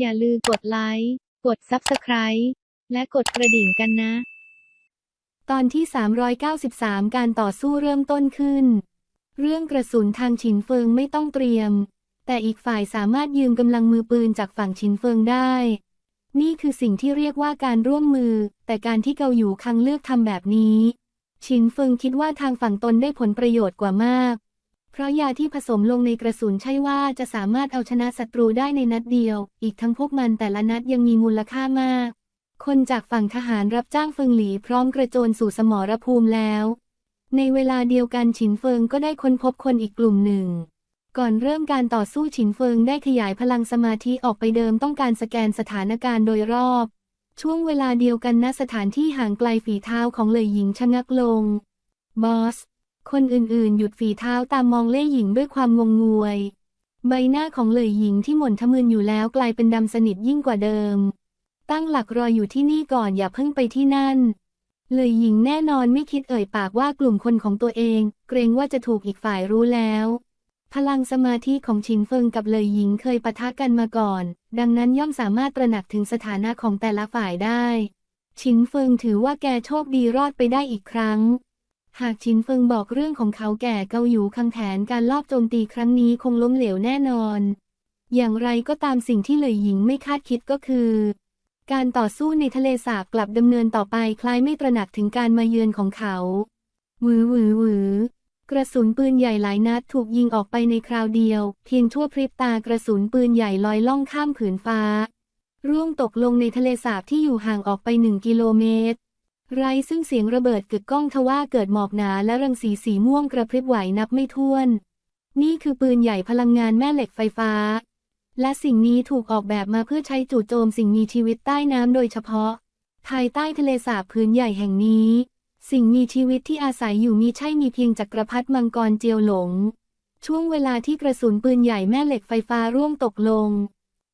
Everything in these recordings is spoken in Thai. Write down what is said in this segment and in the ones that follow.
อย่าลืมกดไลค์ กด Subscribe และกดกระดิ่งกันนะ ตอนที่ 393 การต่อสู้เริ่มต้นขึ้น เรื่องกระสุนทางฉินเฟิงไม่ต้องเตรียม แต่อีกฝ่ายสามารถยืมกำลังมือปืนจากฝั่งฉินเฟิงได้ นี่คือสิ่งที่เรียกว่าการร่วมมือ แต่การที่เกาอยู่คังเลือกทำแบบนี้ ฉินเฟิงคิดว่าทางฝั่งตนได้ผลประโยชน์กว่ามาก เพราะยาที่ผสมลงในกระสุนใช่ว่าจะสามารถเอาชนะศัตรูได้ในนัดเดียว อีกทั้งพวกมันแต่ละนัดยังมีมูลค่ามาก คนจากฝั่งทหารรับจ้างเฟิงหลีพร้อมกระโจนสู่สมรภูมิแล้ว ในเวลาเดียวกันฉินเฟิงก็ได้ค้นพบคนอีกกลุ่มหนึ่ง ก่อนเริ่มการต่อสู้ฉินเฟิงได้ขยายพลังสมาธิออกไปเดิมต้องการสแกนสถานการณ์โดยรอบ ช่วงเวลาเดียวกันณสถานที่ห่างไกลฝีเท้าของเลยหญิงชะงักลง บอส คนอื่นๆ หยุดฝีเท้าตามมองเล่ยหญิงด้วยความงงงวย ใบหน้าของเลยหญิงที่หม่นทะมึนอยู่แล้วกลายเป็นดำสนิทยิ่งกว่าเดิม ตั้งหลักรออยู่ที่นี่ก่อนอย่าเพิ่งไปที่นั่น เลยหญิงแน่นอนไม่คิดเอ่ยปากว่ากลุ่มคนของตัวเอง เกรงว่าจะถูกอีกฝ่ายรู้แล้วพลังสมาธิของชินเฟิงกับเลยหญิงเคยปะทะกันมาก่อน ดังนั้นย่อมสามารถตระหนักถึงสถานะของแต่ละฝ่ายได้ ชินเฟิงถือว่าแกโชคดีรอดไปได้อีกครั้ง หากชินเฟิงบอกเรื่องของเขาแก่เกาอยู่คังแผนการลอบโจมตีครั้งนี้คงล้มเหลวแน่นอน อย่างไรก็ตามสิ่งที่เลยหญิงไม่คาดคิดก็คือ การต่อสู้ในทะเลสาบกลับดำเนินต่อไปคล้ายไม่ตระหนักถึงการมาเยือนของเขาหวือหวือหวือกระสุนปืนใหญ่หลายนัดถูกยิงออกไปในคราวเดียว เพียงชั่วพริบตากระสุนปืนใหญ่ลอยล่องข้ามผืนฟ้า ร่วงตกลงในทะเลสาบที่อยู่ห่างออกไปหนึ่งกิโลเมตร ไรซึ่งเสียงระเบิดกึกก้องทว่าเกิดหมอกหนาและรังสีสีม่วงกระพริบไหวนับไม่ถ้วน นี่คือปืนใหญ่พลังงานแม่เหล็กไฟฟ้า และสิ่งนี้ถูกออกแบบมาเพื่อใช้จู่โจมสิ่งมีชีวิตใต้น้ำโดยเฉพาะ ภายใต้ทะเลสาบพื้นใหญ่แห่งนี้ สิ่งมีชีวิตที่อาศัยอยู่มีใช่มีเพียงจักรพรรดิมังกรเจียวหลง ช่วงเวลาที่กระสุนปืนใหญ่แม่เหล็กไฟฟ้าร่วงตกลง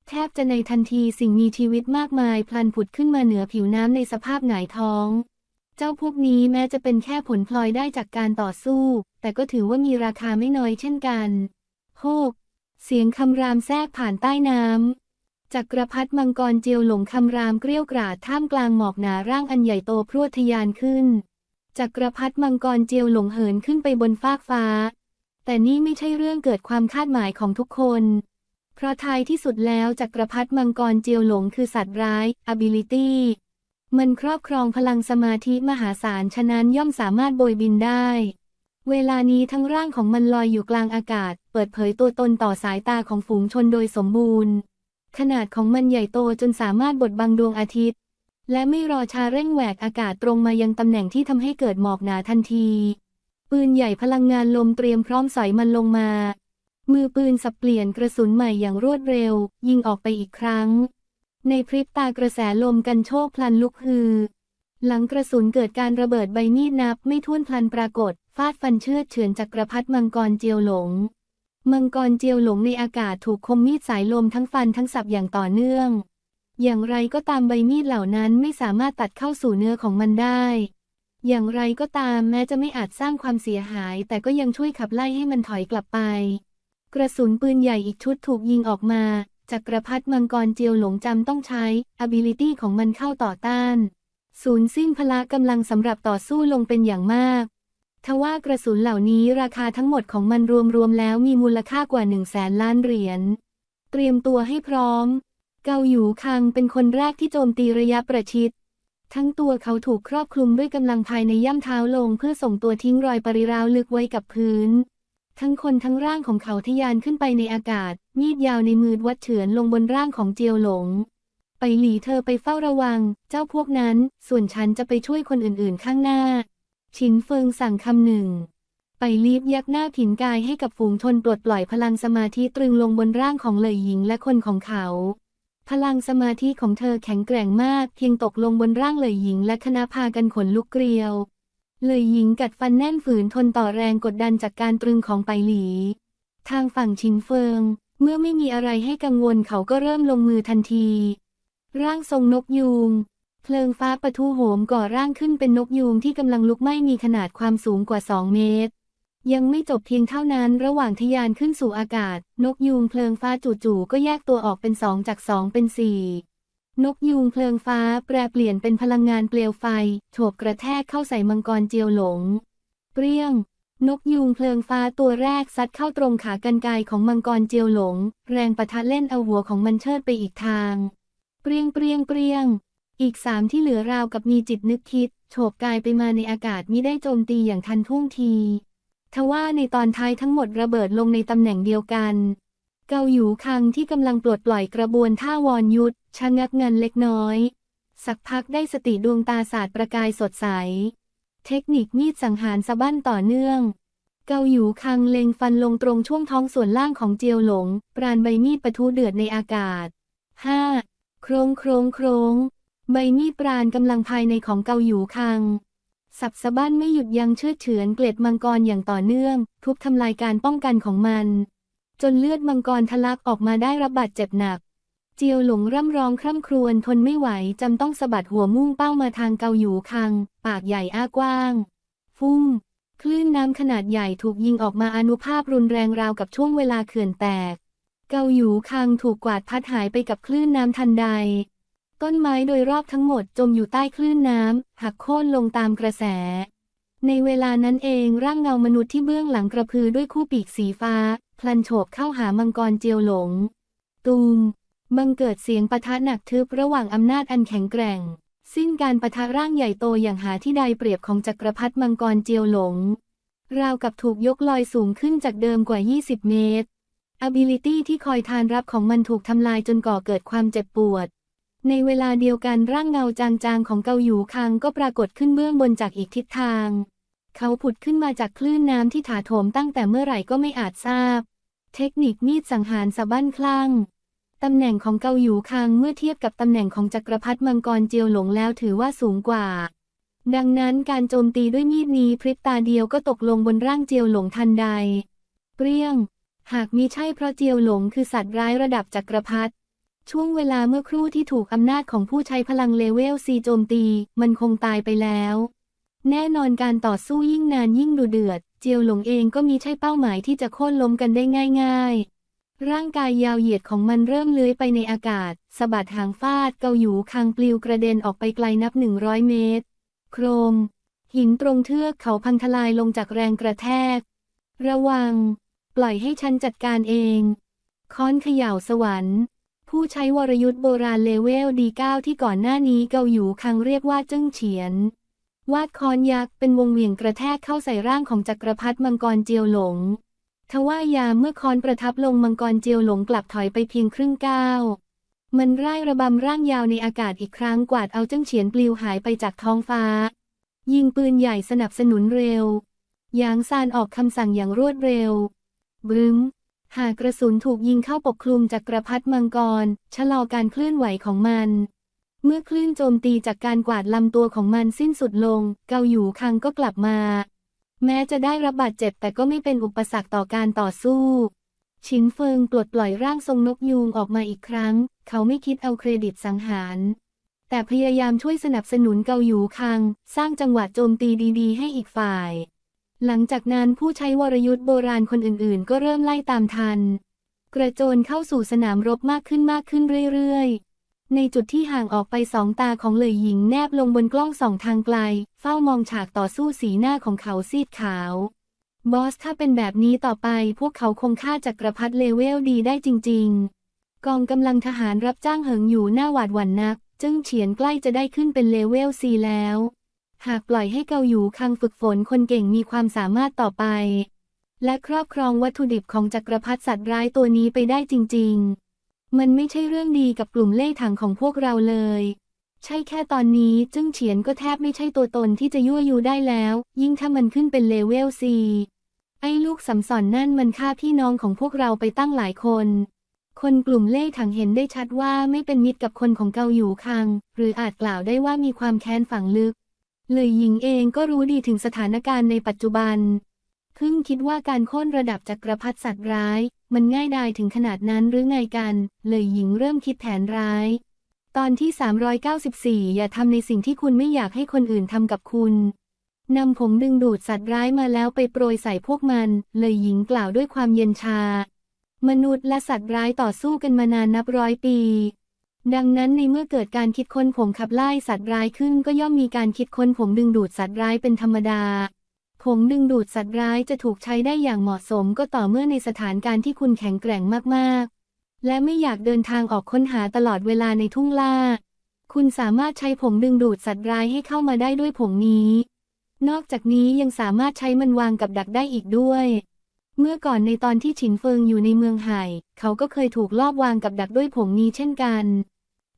แทบจะในทันทีสิ่งมีชีวิตมากมายพลันผุดขึ้นมาเหนือผิวน้ำในสภาพหงายท้อง เจ้าพวกนี้แม้จะเป็นแค่ผลพลอยได้จากการต่อสู้ แต่ก็ถือว่ามีราคาไม่น้อยเช่นกัน โฮก เสียงคำรามแทรกผ่านใต้น้ำจักรพรรดิมังกรเจียวหลงคำรามเกรี้ยวกราดท่ามกลางหมอกหนาร่างอันใหญ่โตพรวดทยานขึ้นจักรพรรดิมังกรเจียวหลงเหินขึ้นไปบนฟากฟ้า แต่นี่ไม่ใช่เรื่องเกิดความคาดหมายของทุกคน ราะท้ายที่สุดแล้วจักรพรรดิมังกรเจียวหลงคือสัตว์ร้าย ability มันครอบครองพลังสมาธิมหาศาลฉะนั้นย่อมสามารถโบยบินได้ เวลานี้ทั้งร่างของมันลอยอยู่กลางอากาศ เปิดเผยตัวตนต่อสายตาของฝูงชนโดยสมบูรณ์ ขนาดของมันใหญ่โตจนสามารถบดบังดวงอาทิตย์ และไม่รอชาเร่งแหวกอากาศตรงมายังตำแหน่งที่ทำให้เกิดหมอกหนาทันที ปืนใหญ่พลังงานลมเตรียมพร้อมสอยมันลงมา มือปืนสับเปลี่ยนกระสุนใหม่อย่างรวดเร็ว ยิงออกไปอีกครั้ง ในพริบตากระแสลมกันโชกพลันลุกฮือ หลังกระสุนเกิดการระเบิดใบมีดนับไม่ท้วนพลันปรากฏ ฟาดฟันเชือดเฉือนจักรพรรดิมังกรเจียวหลง มังกรเจียวหลงในอากาศถูกคมมีดสายลมทั้งฟันทั้งสับอย่างต่อเนื่อง อย่างไรก็ตามใบมีดเหล่านั้นไม่สามารถตัดเข้าสู่เนื้อของมันได้อย่างไรก็ตามแม้จะไม่อาจสร้างความเสียหาย แต่ก็ยังช่วยขับไล่ให้มันถอยกลับไป กระสุนปืนใหญ่อีกชุดถูกยิงออกมาจักรพรรดิมังกรเจียวหลงจำต้องใช้ ability ของมันเข้าต่อต้านสูญสิ้นพละกำลังสำหรับต่อสู้ลงเป็นอย่างมาก ทว่ากระสุนเหล่านี้ราคาทั้งหมดของมันรวมๆแล้วมีมูลค่ากว่าหนึ่งแสนล้านเหรียญ เตรียมตัวให้พร้อม เกาหยูคังเป็นคนแรกที่โจมตีระยะประชิด ทั้งตัวเขาถูกครอบคลุมด้วยกำลังภายในย่ำเท้าลงเพื่อส่งตัวทิ้งรอยปริราวลึกไว้กับพื้น ทั้งคนทั้งร่างของเขาทะยานขึ้นไปในอากาศ มีดยาวในมือวัดเฉือนลงบนร่างของเจียวหลง ไปหลีเธอไปเฝ้าระวัง เจ้าพวกนั้น ส่วนฉันจะไปช่วยคนอื่นๆข้างหน้า ชินเฟิงสั่งคำหนึ่ง ไปลีบยักหน้าผินกายให้กับฝูงชนปลดปล่อยพลังสมาธิตรึงลงบนร่างของเหลยหญิงและคนของเขา พลังสมาธิของเธอแข็งแกร่งมาก เพียงตกลงบนร่างเหลยหญิง และคณะพากันขนลุกเกลียว เลยหญิงกัดฟันแน่นฝืนทนต่อแรงกดดันจากการตรึงของไปหลี ทางฝั่งชินเฟิง เมื่อไม่มีอะไรให้กังวลเขาก็เริ่มลงมือทันที ร่างทรงนกยูง เพลิงฟ้าปะทุโหมก่อร่างขึ้นเป็นนกยูงที่กำลังลุกไหม้มีขนาดความสูงกว่า 2 เมตร ยังไม่จบเพียงเท่านั้นระหว่างทยานขึ้นสู่อากาศ นกยูงเพลิงฟ้าจู่ๆก็แยกตัวออกเป็นสองจากสองเป็นสี่ นกยูงเพลิงฟ้าแปรเปลี่ยนเป็นพลังงานเปลวไฟโฉบกระแทกเข้าใส่มังกรเจียวหลง เปรี้ยง นกยูงเพลิงฟ้าตัวแรกซัดเข้าตรงขากรรไกรของมังกรเจียวหลง แรงปะทะเล่นเอาหัวของมันเชิดไปอีกทาง เปรี้ยงเปรี้ยงเปรี้ยง อีกสามที่เหลือราวกับมีจิตนึกคิดโฉบกายไปมาในอากาศมิได้โจมตีอย่างทันท่วงทีทว่าในตอนท้ายทั้งหมดระเบิดลงในตำแหน่งเดียวกัน เกาหยูคังที่กำลังปลดปล่อยกระบวนท่าวรยุทธ ชะงักงันเล็กน้อย สักพักได้สติดวงตาศาสตร์ประกายสดใส เทคนิคมีดสังหารสะบั้นต่อเนื่อง เกาหยูคังเล็งฟันลงตรงช่วงท้องส่วนล่างของเจียวหลง ปราณใบมีดปะทุเดือดในอากาศ 5. โครงโครงโครงใบมีดปราณกำลังภายในของเกาหยูคัง สับสะบั้นไม่หยุดยั้งเชือดเฉือนเกล็ดมังกรอย่างต่อเนื่อง ทุบทำลายการป้องกันของมัน จนเลือดมังกรทะลักออกมาได้รับบาดเจ็บหนัก เจียวหลงร่ำร้องคร่ำครวญทนไม่ไหวจำต้องสะบัดหัวมุ่งเป้ามาทางเกาหยูคัง ปากใหญ่อ้ากว้าง ฟุ้งคลื่นน้ำขนาดใหญ่ถูกยิงออกมาอนุภาพรุนแรงราวกับช่วงเวลาเขื่อนแตก เกาหยูคังถูกกวาดพัดหายไปกับคลื่นน้ำทันใด ต้นไม้โดยรอบทั้งหมดจมอยู่ใต้คลื่นน้ำหักโค่นลงตามกระแส ในเวลานั้นเองร่างเงามนุษย์ที่เบื้องหลังกระพือด้วยคู่ปีกสีฟ้า พลันโฉบเข้าหามังกรเจียวหลง ตูม บังเกิดเสียงปะทะหนักทึบระหว่างอำนาจอันแข็งแกร่ง สิ้นการปะทะร่างใหญ่โตอย่างหาที่ใดเปรียบของจักรพรรดิมังกรเจียวหลง ราวกับถูกยกลอยสูงขึ้นจากเดิมกว่า 20 เมตร ability ที่คอยทานรับของมันถูกทำลายจนก่อเกิดความเจ็บปวด ในเวลาเดียวกันร่างเงาจางๆของเกาหยูคังก็ปรากฏขึ้นเบื้องบนจากอีกทิศทาง เขาผุดขึ้นมาจากคลื่นน้ำที่ถาโถมตั้งแต่เมื่อไหร่ก็ไม่อาจทราบ เทคนิคมีดสังหารสะบั้นคลั่ง ตำแหน่งของเกาหยูคังเมื่อเทียบกับตำแหน่งของจักรพรรดิมังกรเจียวหลงแล้วถือว่าสูงกว่า ดังนั้นการโจมตีด้วยมีดนี้พริบตาเดียวก็ตกลงบนร่างเจียวหลงทันใด เปรี้ยง หากมิใช่เพราะเจียวหลงคือสัตว์ร้ายระดับจักรพรรดิช่วงเวลาเมื่อครู่ที่ถูกอำนาจของผู้ใช้พลังเลเวลซีโจมตี มันคงตายไปแล้ว แน่นอนการต่อสู้ยิ่งนานยิ่งดุเดือด เจียวหลงเองก็มีใช่เป้าหมายที่จะโค่นล้มกันได้ง่าย ๆ ร่างกายยาวเหยียดของมันเริ่มเลื้อยไปในอากาศสะบัดหางฟาดเกาหยูคางปลิวกระเด็นออกไปไกลนับหนึ่งร้อยเมตร โครม หินตรงเทือกเขาพังทลายลงจากแรงกระแทก ระวัง ปล่อยให้ฉันจัดการเอง ค้อนเขย่าสวรรค์ ผู้ใช้วรยุทธ์โบราณเลเวลดีเก้าที่ก่อนหน้านี้เกาหยูคังเรียกว่าเจิ้งเฉียน วาดค้อนยักษ์เป็นวงเหวี่ยงกระแทกเข้าใส่ร่างของจักรพรรดิมังกรเจียวหลง ทว่ายามเมื่อค้อนประทับลงมังกรเจียวหลงกลับถอยไปเพียงครึ่งก้าวมันร่ายระบำร่างยาวในอากาศอีกครั้งกวาดเอาเจ้งเฉียนปลิวหายไปจากท้องฟ้า ยิงปืนใหญ่สนับสนุนเร็ว ยางซานออกคำสั่งอย่างรวดเร็ว บึ้ม หากกระสุนถูกยิงเข้าปกคลุมจักกระพรรดิมังกร ชะลอการเคลื่อนไหวของมัน เมื่อคลื่นโจมตีจากการกวาดลำตัวของมันสิ้นสุดลง เกาหยูคังก็กลับมา แม้จะได้รับบาดเจ็บแต่ก็ไม่เป็นอุปสรรคต่อการต่อสู้ชินเฟิงปลดปล่อยร่างทรงนกยูงออกมาอีกครั้ง เขาไม่คิดเอาเครดิตสังหาร แต่พยายามช่วยสนับสนุนเกาหยูคัง สร้างจังหวะโจมตีดีๆ ให้อีกฝ่าย หลังจากนั้นผู้ใช้วรยุทธ์โบราณคนอื่นๆ ก็เริ่มไล่ตามทัน กระโจนเข้าสู่สนามรบมากขึ้นมากขึ้นเรื่อยๆ ในจุดที่ห่างออกไปสองตาของเหลยหญิงแนบลงบนกล้องส่องทางไกล เฝ้ามองฉากต่อสู้สีหน้าของเขาซีดขาว บอสถ้าเป็นแบบนี้ต่อไปพวกเขาคงฆ่าจักรพรรดิเลเวลดีได้จริง ๆ กองกำลังทหารรับจ้างเหิงอยู่หน้าหวาดหวั่นนัก จึงเฉียนใกล้จะได้ขึ้นเป็นเลเวลซีแล้ว หากปล่อยให้เกาหยูคังฝึกฝนคนเก่งมีความสามารถต่อไป และครอบครองวัตถุดิบของจักรพรรดิสัตว์ร้ายตัวนี้ไปได้จริง ๆ มันไม่ใช่เรื่องดีกับกลุ่มเล่ห์ถังของพวกเราเลย ใช่แค่ตอนนี้จึงเฉียนก็แทบไม่ใช่ตัวตนที่จะยั่วยุได้แล้ว ยิ่งถ้ามันขึ้นเป็นเลเวลซีไอ้ลูกสำสอนนั่นมันฆ่าพี่น้องของพวกเราไปตั้งหลายคน คนกลุ่มเล่ห์ถังเห็นได้ชัดว่าไม่เป็นมิตรกับคนของเกาหยูคัง หรืออาจกล่าวได้ว่ามีความแค้นฝังลึกเลยหญิงเองก็รู้ดีถึงสถานการณ์ในปัจจุบันเพิ่งคิดว่าการโค่นระดับจักรพรรดิสัตว์ร้าย มันง่ายดายถึงขนาดนั้นหรือไงกัน เลยหญิงเริ่มคิดแผนร้าย ตอนที่ 394 อย่าทำในสิ่งที่คุณไม่อยากให้คนอื่นทำกับคุณนำผงดึงดูดสัตว์ร้ายมาแล้วไปโปรยใส่พวกมัน เลยหญิงกล่าวด้วยความเย็นชา มนุษย์และสัตว์ร้ายต่อสู้กันมานานนับร้อยปี ดังนั้นในเมื่อเกิดการคิดค้นผงขับไล่สัตว์ร้ายขึ้นก็ย่อมมีการคิดค้นผงดึงดูดสัตว์ร้ายเป็นธรรมดา ผงดึงดูดสัตว์ร้ายจะถูกใช้ได้อย่างเหมาะสมก็ต่อเมื่อในสถานการณ์ที่คุณแข็งแกร่งมากๆ และไม่อยากเดินทางออกค้นหาตลอดเวลาในทุ่งล่า คุณสามารถใช้ผงดึงดูดสัตว์ร้ายให้เข้ามาได้ด้วยผงนี้ นอกจากนี้ยังสามารถใช้มันวางกับดักได้อีกด้วย เมื่อก่อนในตอนที่ฉินเฟิงอยู่ในเมืองไห่เขาก็เคยถูกลอบวางกับดักด้วยผงนี้เช่นกัน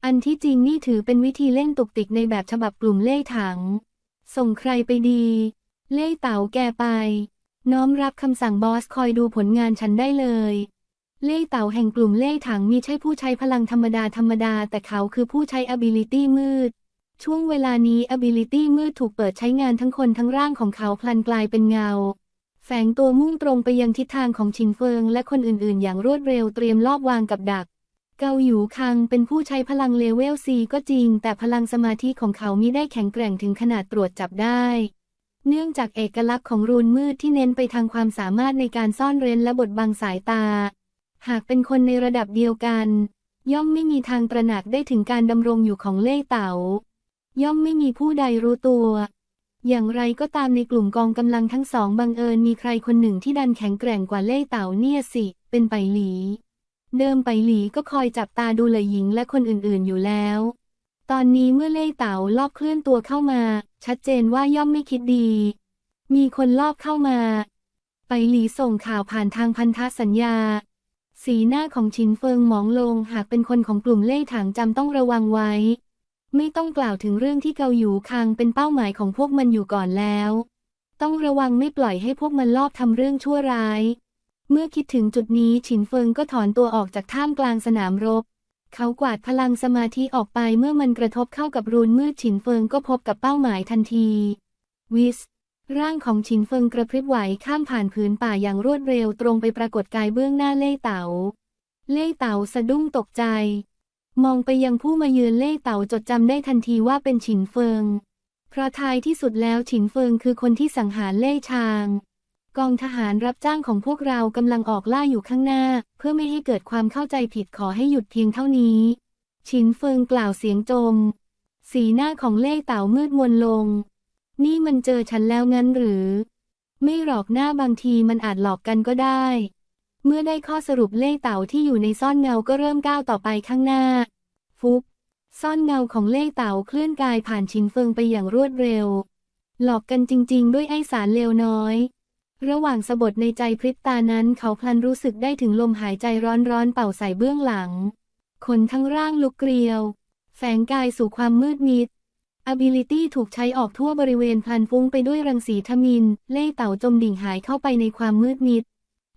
อันที่จริงนี่ถือเป็นวิธีเล่นตุกติกในแบบฉบับกลุ่มเล่ถัง ส่งใครไปดี เล่เต๋าแกไป น้อมรับคำสั่งบอสคอยดูผลงานฉันได้เลย เล่เต๋าแห่งกลุ่มเล่ถังมีใช่ผู้ใช้พลังธรรมดาธรรมดา แต่เขาคือผู้ใช้ ability มืด ช่วงเวลานี้ ability มืดถูกเปิดใช้งานทั้งคนทั้งร่างของเขาพลันกลายเป็นเงา แฝงตัวมุ่งตรงไปยังทิศทางของชินเฟิง และคนอื่น ๆ อย่างรวดเร็วเตรียมลอบวางกับดักเกาหยูคังเป็นผู้ใช้พลังเลเวล C ก็จริง แต่พลังสมาธิของเขามิได้แข็งแกร่งถึงขนาดตรวจจับได้ เนื่องจากเอกลักษณ์ของรูนมืดที่เน้นไปทางความสามารถในการซ่อนเร้นและบดบังสายตา หากเป็นคนในระดับเดียวกัน ย่อมไม่มีทางตระหนักได้ถึงการดำรงอยู่ของเล่เต๋า ย่อมไม่มีผู้ใดรู้ตัว อย่างไรก็ตามในกลุ่มกองกำลังทั้งสองบังเอิญมีใครคนหนึ่งที่ดันแข็งแกร่งกว่าเล่เต๋าเนี่ยสิ เป็นไปหลี เดิมไปหลีก็คอยจับตาดูเลยหญิงและคนอื่นๆอยู่แล้ว ตอนนี้เมื่อเล่เต๋าลอบเคลื่อนตัวเข้ามา ชัดเจนว่าย่อมไม่คิดดี มีคนลอบเข้ามา ไปหลีส่งข่าวผ่านทางพันธสัญญา สีหน้าของชินเฟิงหมองลงหากเป็นคนของกลุ่มเล่ถังจำต้องระวังไว้ ไม่ต้องกล่าวถึงเรื่องที่เกาหยูคังเป็นเป้าหมายของพวกมันอยู่ก่อนแล้ว ต้องระวังไม่ปล่อยให้พวกมันลอบทำเรื่องชั่วร้าย เมื่อคิดถึงจุดนี้ฉินเฟิงก็ถอนตัวออกจากท่ามกลางสนามรบ เขากวาดพลังสมาธิออกไปเมื่อมันกระทบเข้ากับรูนมืดฉินเฟิงก็พบกับเป้าหมายทันที วิส ร่างของฉินเฟิงกระพริบไหวข้ามผ่านผืนป่าอย่างรวดเร็วตรงไปปรากฏกายเบื้องหน้าเล่เต๋า เล่เต๋าสะดุ้งตกใจ มองไปยังผู้มาเยือนเล่เต๋าจดจำได้ทันทีว่าเป็นฉินเฟิง เพราะท้ายที่สุดแล้วฉินเฟิงคือคนที่สังหารเล่ชาง กองทหารรับจ้างของพวกเรากำลังออกล่าอยู่ข้างหน้า เพื่อไม่ให้เกิดความเข้าใจผิดขอให้หยุดเพียงเท่านี้ฉินเฟิงกล่าวเสียงจม สีหน้าของเล่เต๋ามืดมนลง นี่มันเจอฉันแล้วงั้นหรือ ไม่หลอกหน้าบางทีมันอาจหลอกกันก็ได้ เมื่อได้ข้อสรุปเล่เต๋าที่อยู่ในซ่อนเงาก็เริ่มก้าวต่อไปข้างหน้า ฟุบซ่อนเงาของเล่เต๋าเคลื่อนกายผ่านชินเฟิงไปอย่างรวดเร็ว หลอกกันจริง ๆ ด้วยไอสารเลวน้อย ระหว่างสะบดในใจพริบตานั้นเขาพลันรู้สึกได้ถึงลมหายใจร้อนๆเป่าใส่เบื้องหลังขนทั้งร่างลุกเกลียว แฝงกายสู่ความมืดมิด ability ถูกใช้ออกทั่วบริเวณพลันฟุ้งไปด้วยรังสีทมิน เล่เต่าจมดิ่งหายเข้าไปในความมืดมิด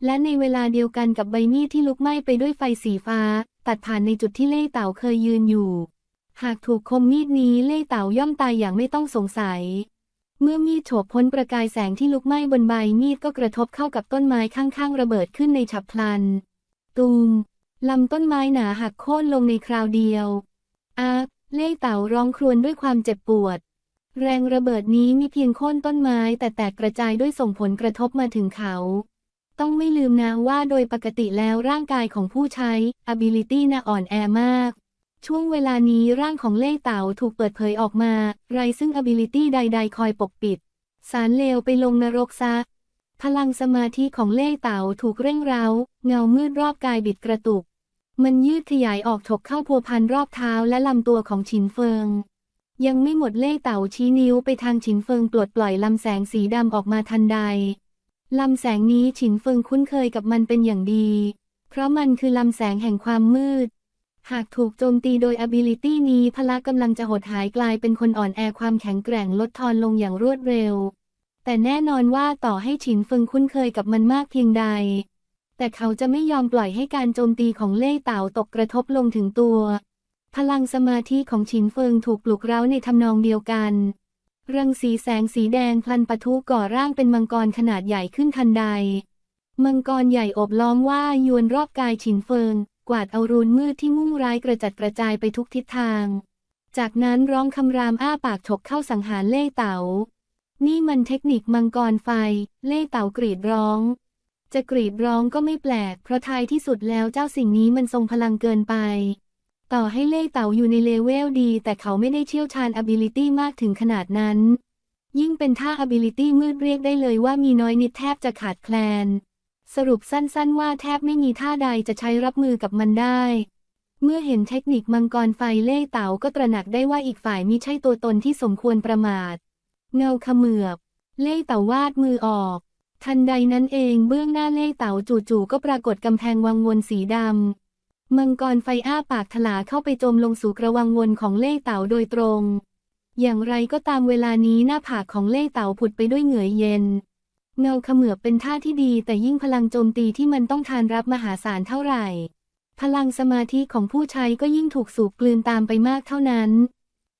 และในเวลาเดียวกันกับใบมีดที่ลุกไหม้ไปด้วยไฟสีฟ้า ตัดผ่านในจุดที่เล่เต่าเคยยืนอยู่ หากถูกคมมีดนี้เล่เต่าย่อมตายอย่างไม่ต้องสงสัย เมื่อมีดโฉบพ้นประกายแสงที่ลุกไหม้บนใบมีดก็กระทบเข้ากับต้นไม้ข้างๆ ระเบิดขึ้นในฉับพลัน ตูมลำต้นไม้หนาหักโค่นลงในคราวเดียวอาเล่เต่าร้องครวญด้วยความเจ็บปวด แรงระเบิดนี้มีเพียงโค่นต้นไม้แต่แตกกระจายด้วยส่งผลกระทบมาถึงเขา ต้องไม่ลืมนะว่าโดยปกติแล้วร่างกายของผู้ใช้ ability น่ะอ่อนแอมาก ช่วงเวลานี้ร่างของเล่เต๋าถูกเปิดเผยออกมา ไรซึ่ง ability ใด ๆ คอยปกปิด สารเลวไปลงนรกซะ พลังสมาธิของเล่เต๋าถูกเร่งเร้า เงามืดรอบกายบิดกระตุก มันยืดขยายออกถกเข้าพัวพันรอบเท้าและลำตัวของฉินเฟิง ยังไม่หมดเล่เต่าชี้นิ้วไปทางฉินเฟิงปลดปล่อยลำแสงสีดำออกมาทันใดลำแสงนี้ฉินเฟิงคุ้นเคยกับมันเป็นอย่างดี เพราะมันคือลำแสงแห่งความมืด หากถูกโจมตีโดย ability นี้พละกำลังจะหดหายกลายเป็นคนอ่อนแอความแข็งแกร่งลดทอนลงอย่างรวดเร็ว แต่แน่นอนว่าต่อให้ฉินเฟิงคุ้นเคยกับมันมากเพียงใด แต่เขาจะไม่ยอมปล่อยให้การโจมตีของเล่เต่าตกกระทบลงถึงตัว พลังสมาธิของฉินเฟิงถูกปลุกเร้าในทำนองเดียวกันรังสีแสงสีแดงพลันปะทุก่อร่างเป็นมังกรขนาดใหญ่ขึ้นทันใด มังกรใหญ่โอบล้อมว่ายวนรอบกายฉินเฟิง กวาดเอารูนมืดที่มุ่งร้ายกระจัดกระจายไปทุกทิศทาง จากนั้นร้องคำรามอ้าปากฉกเข้าสังหารเล่เต๋า นี่มันเทคนิคมังกรไฟ เล่เต่ากรีดร้อง จะกรีดร้องก็ไม่แปลก เพราะท้ายที่สุดแล้วเจ้าสิ่งนี้มันทรงพลังเกินไป ต่อให้เล่เต่าอยู่ในเลเวลดี แต่เขาไม่ได้เชี่ยวชาญ ability มากถึงขนาดนั้น ยิ่งเป็นท่า ability มืดเรียกได้เลยว่ามีน้อยนิดแทบจะขาดแคลน สรุปสั้นๆ ว่าแทบไม่มีท่าใดจะใช้รับมือกับมันได้ เมื่อเห็นเทคนิคมังกรไฟเล่เต๋าก็ตระหนักได้ว่าอีกฝ่ายมิใช่ตัวตนที่สมควรประมาท เงาขมือบ เล่เต๋าวาดมือออก ทันใดนั้นเองเบื้องหน้าเล่เต๋าจู่ๆก็ปรากฏกำแพงวังวนสีดำมังกรไฟอ้าปากถลาเข้าไปจมลงสู่กระวังวนของเล่เต๋าโดยตรง อย่างไรก็ตามเวลานี้หน้าผากของเล่เต๋าผุดไปด้วยเหงื่อเย็น เงาเขมือบเป็นท่าที่ดีแต่ยิ่งพลังโจมตีที่มันต้องทานรับมหาศาลเท่าไหร่ พลังสมาธิของผู้ใช้ก็ยิ่งถูกสูบกลืนตามไปมากเท่านั้น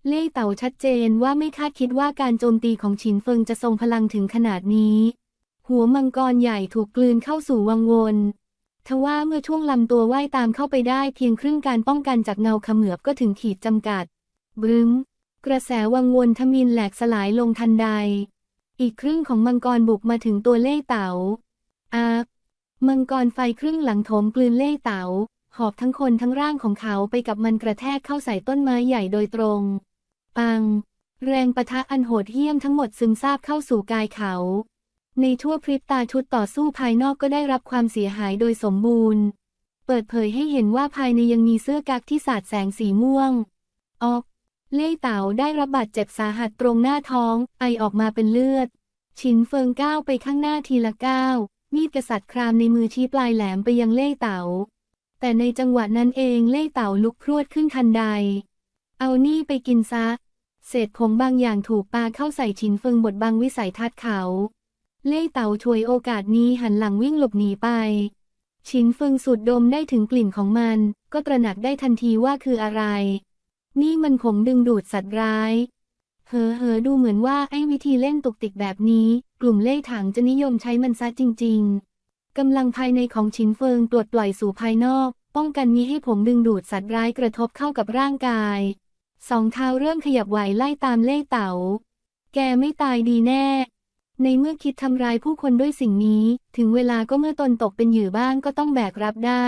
เล่เต่าชัดเจนว่าไม่คาดคิดว่าการโจมตีของฉินเฟิงจะทรงพลังถึงขนาดนี้ หัวมังกรใหญ่ถูกกลืนเข้าสู่วังวนทว่าเมื่อช่วงลำตัวว่ายตามเข้าไปได้เพียงครึ่งการป้องกันจากเงาเขมือบก็ถึงขีดจำกัด บรึ้มกระแสวังวนทมินแหลกสลายลงทันใด อีกครึ่งของมังกรบุกมาถึงตัวเล่เต๋าอาบมังกรไฟครึ่งหลังโถมกลืนเล่เต๋าหอบทั้งคนทั้งร่างของเขาไปกับมันกระแทกเข้าใส่ต้นไม้ใหญ่โดยตรง ปัง แรงปะทะอันโหดเหี้ยมทั้งหมดซึมซาบเข้าสู่กายเขา ในชั่วพริบตาชุดต่อสู้ภายนอกก็ได้รับความเสียหายโดยสมบูรณ์ เปิดเผยให้เห็นว่าภายในยังมีเสื้อกั๊กที่สาดแสงสีม่วง ออก เล่ยเต๋าได้รับบาดเจ็บสาหัสตรงหน้าท้อง ไอออกมาเป็นเลือดฉินเฟิงก้าวไปข้างหน้าทีละก้าวมีดกษัตริย์ครามในมือชี้ปลายแหลมไปยังเล่ยเต๋าแต่ในจังหวะนั้นเองเล่ยเต๋าลุกพรวดขึ้นทันใด เอานี่ไปกินซะ เศษผงบางอย่างถูกปาเข้าใส่ฉินเฟิงบดบังวิสัยทัศน์เขา เล่ยเต๋าช่วยโอกาสนี้หันหลังวิ่งหลบหนีไปฉินเฟิงสูดดมได้ถึงกลิ่นของมัน ก็ตระหนักได้ทันทีว่าคืออะไร นี่มันผมดึงดูดสัตว์ร้าย เฮอเฮอดูเหมือนว่าไอ้วิธีเล่นตุกติกแบบนี้ กลุ่มเล่ถังจะนิยมใช้มันซะจริง ๆ กำลังภายในของฉินเฟิงปลดปล่อยสู่ภายนอก ป้องกันมิให้ผมดึงดูดสัตว์ร้ายกระทบเข้ากับร่างกาย สองเท้าเริ่มขยับไหวไล่ตามเล่เต๋า แกไม่ตายดีแน่ ในเมื่อคิดทำร้ายผู้คนด้วยสิ่งนี้ ถึงเวลาก็เมื่อตนตกเป็นเหยื่อบ้างก็ต้องแบกรับได้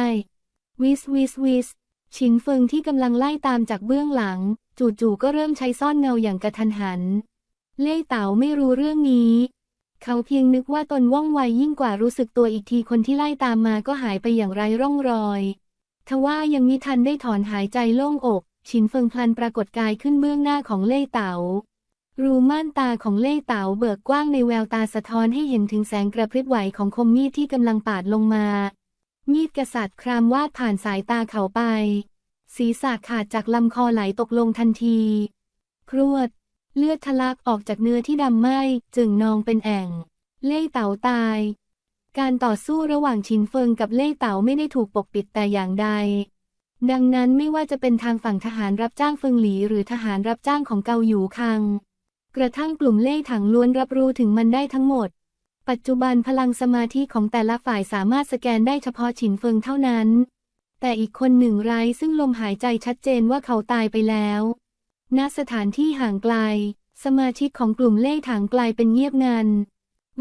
วิสวิสวิส ฉินเฟิงที่กำลังไล่ตามจากเบื้องหลัง จู่ๆก็เริ่มใช้ซ่อนเงาอย่างกระทันหัน เล่เต๋าไม่รู้เรื่องนี้ เขาเพียงนึกว่าตนว่องไวยิ่งกว่ารู้สึกตัวอีกทีคนที่ไล่ตามมาก็หายไปอย่างไร้ร่องรอยทว่ายังมิทันได้ถอนหายใจโล่งอกฉินเฟิงพลันปรากฏกายขึ้นเบื้องหน้าของเล่เต๋ารูม่านตาของเล่เต๋าเบิกกว้างในแววตาสะท้อนให้เห็นถึงแสงกระพริบไหวของคมมีดที่กำลังปาดลงมา มีดกษัตริย์ครามวาดผ่านสายตาเขาไป ศีรษะขาดจากลำคอไหลตกลงทันทีครวด เลือดทะลักออกจากเนื้อที่ดำไหม้จึงนองเป็นแอ่ง เล่เต๋าตาย การต่อสู้ระหว่างชินเฟิงกับเล่เต๋าไม่ได้ถูกปกปิดแต่อย่างใด ดังนั้นไม่ว่าจะเป็นทางฝั่งทหารรับจ้างเฟิงหลีหรือทหารรับจ้างของเกาหยูคัง กระทั่งกลุ่มเล่ถังล้วนรับรู้ถึงมันได้ทั้งหมด ปัจจุบันพลังสมาธิของแต่ละฝ่ายสามารถสแกนได้เฉพาะฉินเฟิงเท่านั้น แต่อีกคนหนึ่งไร้ซึ่งลมหายใจชัดเจนว่าเขาตายไปแล้ว ณ สถานที่ห่างไกล สมาชิกของกลุ่มเล่ถังกลายเป็นเงียบงัน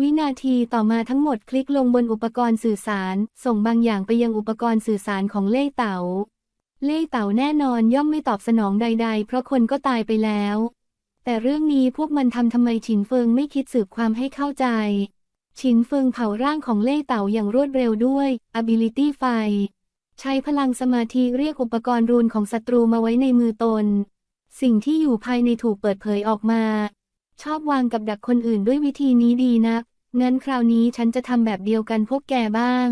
วินาทีต่อมาทั้งหมดคลิกลงบนอุปกรณ์สื่อสาร ส่งบางอย่างไปยังอุปกรณ์สื่อสารของเล่เต๋า เล่เต๋าแน่นอนย่อมไม่ตอบสนองใด ๆ เพราะคนก็ตายไปแล้ว แต่เรื่องนี้พวกมันทำทำไมฉินเฟิงไม่คิดสืบความให้เข้าใจ ฉินเฟิงเผาร่างของเล่เต๋าอย่างรวดเร็วด้วย ability ไฟ ใช้พลังสมาธิเรียกอุปกรณ์รูนของศัตรูมาไว้ในมือตน สิ่งที่อยู่ภายในถูกเปิดเผยออกมา ชอบวางกับดักคนอื่นด้วยวิธีนี้ดีนัก งั้นคราวนี้ฉันจะทำแบบเดียวกันพวกแกบ้าง